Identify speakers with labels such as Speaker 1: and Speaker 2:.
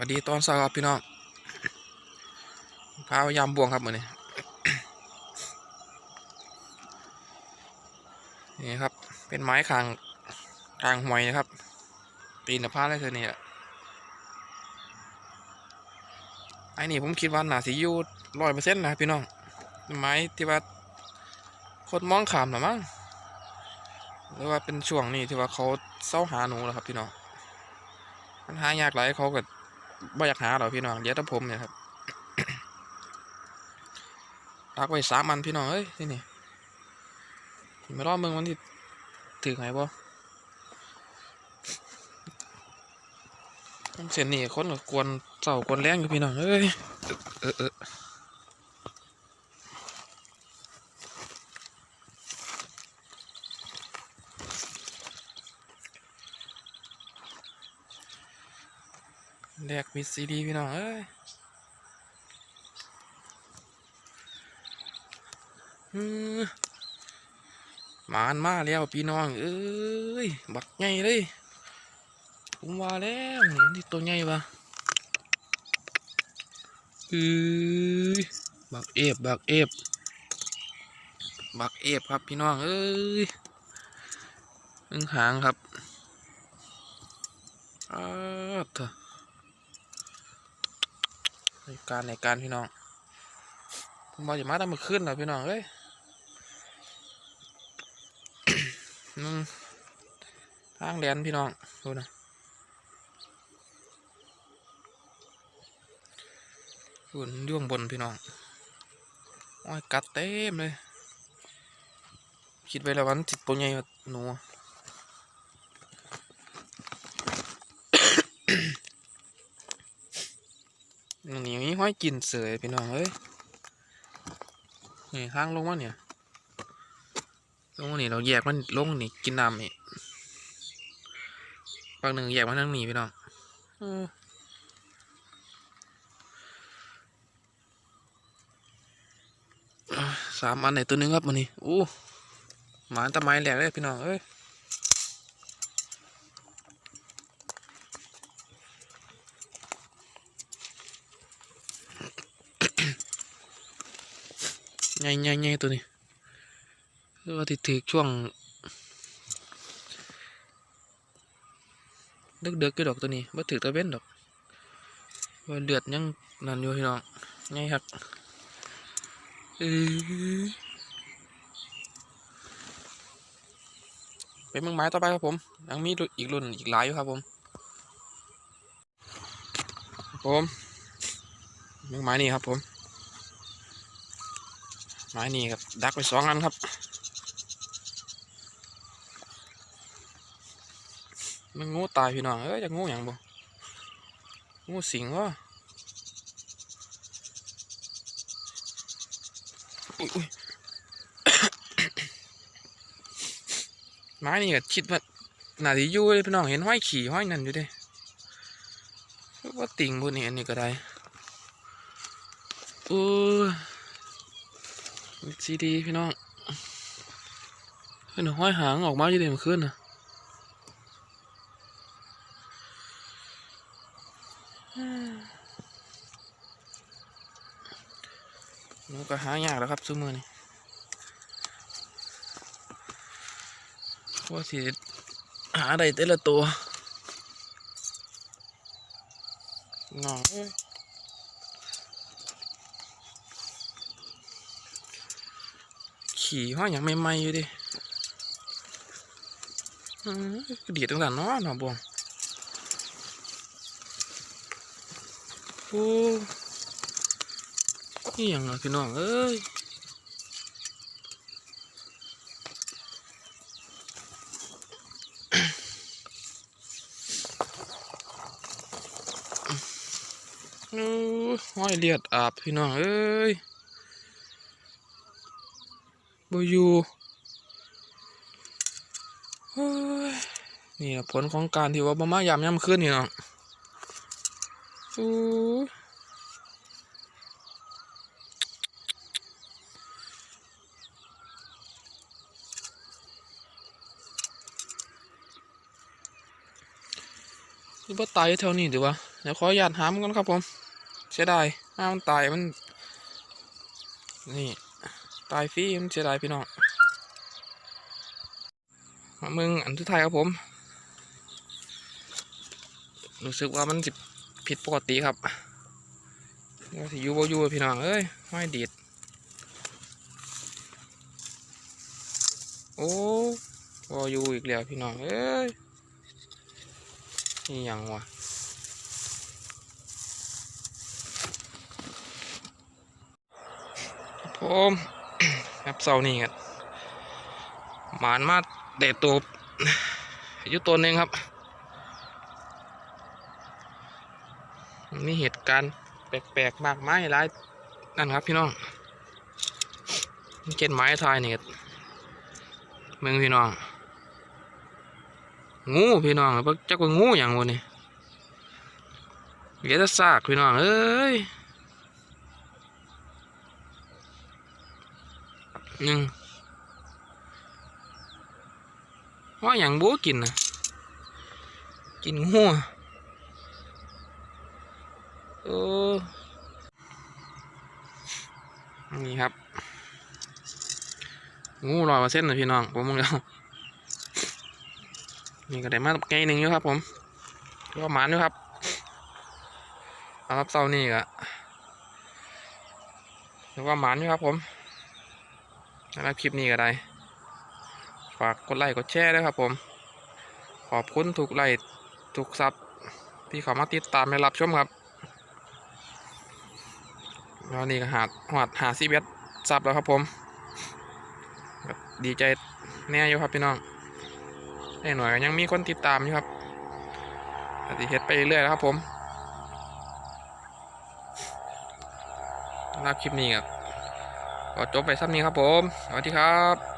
Speaker 1: วัสดีตอนเช้าครับพี่น้องพายามบวงครับมือนี้นี่ครับ เป็นไม้คางคางหวยนะครับ ปีนผ้าได้เท่านี้แหละไอ้นี่ผมคิดว่าหนาสียูร้อยเปอร์เซ็นต์นะพี่น้อง ไม้ที่ว่าคนมองขามหรือมั้งหรือว่าเป็นช่วงนี้ที่ว่าเขาเศร้าหาหนูแล้วครับพี่น้องมันหายากหลายเขาก็ บ่อยากหาหรอกพี่น้องเดี๋ยวถ้าผมเนี่ยครับรักไว้สามอันพี่น้องเอ้ยที่นี่ไม่รอดมึงวันที่ถือไงบ่เส้นนี่คนก็กวนเสากวนแรงอยู่พี่น้องเอ้ยเออเออ แลกมิดซีดีพี่น้อง เอ้ยหมานมาแล้วพี่น้อง เอ้ย บักใหญ่เลยผมว่าแล้วนี่ตัวใหญ่ปะเอ้ยบักเอฟบักเอฟบักเอฟครับพี่น้อง เอ้ยหนึ่งหางครับอ้าวเถอะ การในการพี่น้องผมบอกอย่ามาทำมือขึ้นหรอพี่น้องเอ้ยอืมทางแดนพี่น้องดูนะฝุ่นย่วงบนพี่น้องโอ้ยกัดเต็มเลย คิดไว้แล้ววันติตัวใหญ่กว่าหนูนี่มีห้อยกินเสยพี่น้องเอ้ยนี่ข้างลงมาเนี่ยลงมานี่เราแยกมันลงนี่กินน้ำนี่บางหนึ่งแยกมาทางนี้พี่น้องอออะสามอันไหนตัวนึงครับมันนี่อู้หมาตะไม้แหลกเลยพี่น้องเอ้ย ใหญ่ใหญ่ใหญ่ตัวนี้คือว่าติดถือช่วงดึกเดือกกี่ดอกตัวนี้บ่ถือตะเว้นดอกว่าเลือดยังนั่นอยู่พี่น้องใหญ่ครับเป็นมึงไม้ต่อไปครับผมยังมีอีกรุ่นอีกหลายอยู่ครับผมครับผมมึงไม้นี่ครับผม ไม้นี่ครับ ดักไปสองอันครับ มันงูตายพี่น้องเอ้ยจะงูอย่างบ่งูสิงวะไม้นี่ก็คิดว่าน่าจะอยู่เลยพี่น้องเห็นห้อยขี่ห้อยนั่นอยู่เดิว่าติ่งบนนี้อันนี้ก็ได้อู้ ซีดีพี่น้องเห็นห้อยหางออกมาอยู่เดี๋ยวมันขึ้นนะหนูก็หายากแล้วครับซุมือนี่ว่าสิหาได้แต่ละตัวหนองเอ้ย ขี่ห้อยอย่างใหม่ๆอยู่ดิเดียดตรงนั้นเนาะหนอบวงโอ้นี่ยังอะพี่น้องเอ้ยโอ้ห้อยเลียดอาบพี่น้องเอ้ย บอยู่นี่ผลของการที่ว่าบ่มายามย่ำขึ้นนี่เนาะอู้นี่บ่ตายแถวนี้ดีวะเดี๋ยวขออนุญาตหามกันครับผม เสียดายห้ามันตายมัน นี่ ตายฟรีมันเสียดายพี่น้องมามึงอันทุดท้ายครับผม รู้สึกว่ามันสิผิดปกติครับว่าสิอยูบอยูพี่น้องเอ้ยไม่ดีด โอ้บอยูอีกแล้วพี่น้องเอ้ยนี่ยังวะผม ครับเสานี้ครับหมานมาเด็ดตัวอยู่ตัวหนึ่งครับ มีเหตุการณ์แปลกๆมากมายหลายนั่นครับพี่น้องเจ็ดไม้ทายนี่ครับเมืองพี่น้อง งูพี่น้องเพิ่งจักว่างูอย่างวะนี่เหลือแต่ซากพี่น้องเอ้ย หนึ่งว่าอย่างบัวกินนะกินงัวเออนี่ครับงูร้อยเปอร์เซ็นนะพี่น้องผมมึงแล้วนี่ก็ได้มาไกลหนึ่งอยู่ครับ ผมก็หมานอยู่ครับสำหรับเสานี้ก็เรียกว่าหมานอยู่ครับผม สำหรับคลิปนี้ก็ได้ ฝากกดไลค์กดแชร์ด้วยครับผม ขอบคุณทุกไลค์ทุกซับที่เขามาติดตามและรับชมครับแล้วนี่ก็หาหอดหาซีเวสซับแล้วครับผมดีใจแน่อยู่ครับพี่น้องแน่หน่อยยังมีคนติดตามอยู่ครับปฏิเฮ็ดไปเรื่อยๆนะครับผมรับคลิปนี้ครับ ก็จบไปซ้ำนี้ครับผม สวัสดีครับ